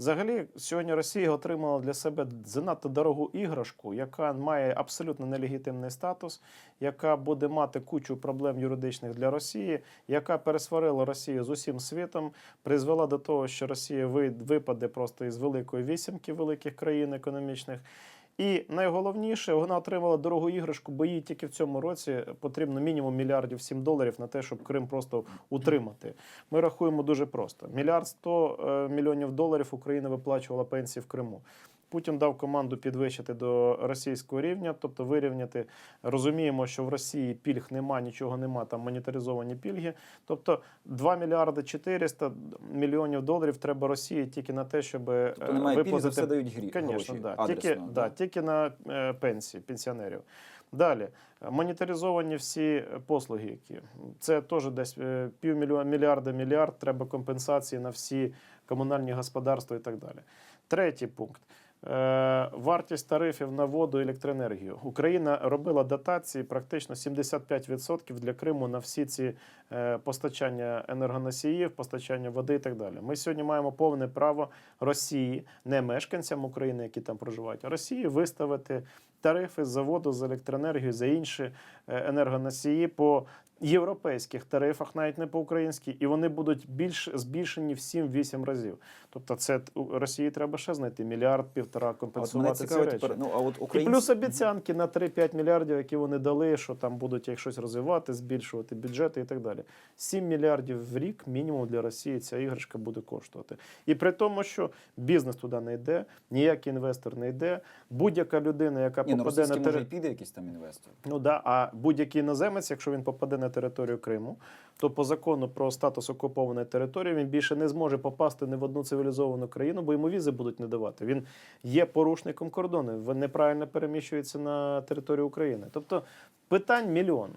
Взагалі, сьогодні Росія отримала для себе занадто дорогу іграшку, яка має абсолютно нелегітимний статус, яка буде мати кучу проблем юридичних для Росії, яка пересварила Росію з усім світом, призвела до того, що Росія випаде просто із великої вісімки великих країн економічних. І найголовніше, вона отримала дорогу іграшку, бо їй тільки в цьому році потрібно мінімум мільярдів сім доларів на те, щоб Крим просто утримати. Ми рахуємо дуже просто: мільярд сто е, мільйонів доларів Україна виплачувала пенсії в Криму. Путін дав команду підвищити до російського рівня, тобто вирівняти. Розуміємо, що в Росії пільг нема, нічого нема, там монетаризовані пільги. Тобто 2 мільярди 400 мільйонів доларів треба Росії тільки на те, щоб е, Тобто немає пільги, за все дають грі, Конечно, да. адресно, Тільки, да, тільки на е, пенсії пенсіонерів. Далі монетаризовані всі послуги, які це теж десь е, півмільйона мільярда мільярд. Треба компенсації на всі комунальні господарства і так далі. Третій пункт. Е, Вартість тарифів на воду і електроенергію. Україна робила дотації практично 75% для Криму на всі ці е, постачання енергоносіїв, постачання води і так далі. Ми сьогодні маємо повне право Росії, не мешканцям України, які там проживають, а Росії виставити тарифи за воду, за електроенергію, за інші е, енергоносії по європейських тарифах, навіть не по українській, і вони будуть більш збільшені в 7-8 разів. Тобто, це Росії треба ще знайти мільярд півтора А От мене компенсувати ці речі. тепер. Ну а от І плюс обіцянки на 3-5 мільярдів, які вони дали, що там будуть як щось розвивати, збільшувати бюджети і так далі. 7 мільярдів в рік мінімум для Росії ця іграшка буде коштувати. І при тому, що бізнес туди не йде, ніякий інвестор не йде. Будь-яка людина, яка Ні, ну попаде на російський може територію. піде якийсь там інвестор. Ну да, а будь-який іноземець, якщо він попаде на територію Криму, то по закону про статус окупованої території він більше не зможе попасти ні в одну цивілізовану країну, бо йому візи будуть не давати. Він є порушником кордону, неправильно переміщується на територію України. Тобто питань мільйон.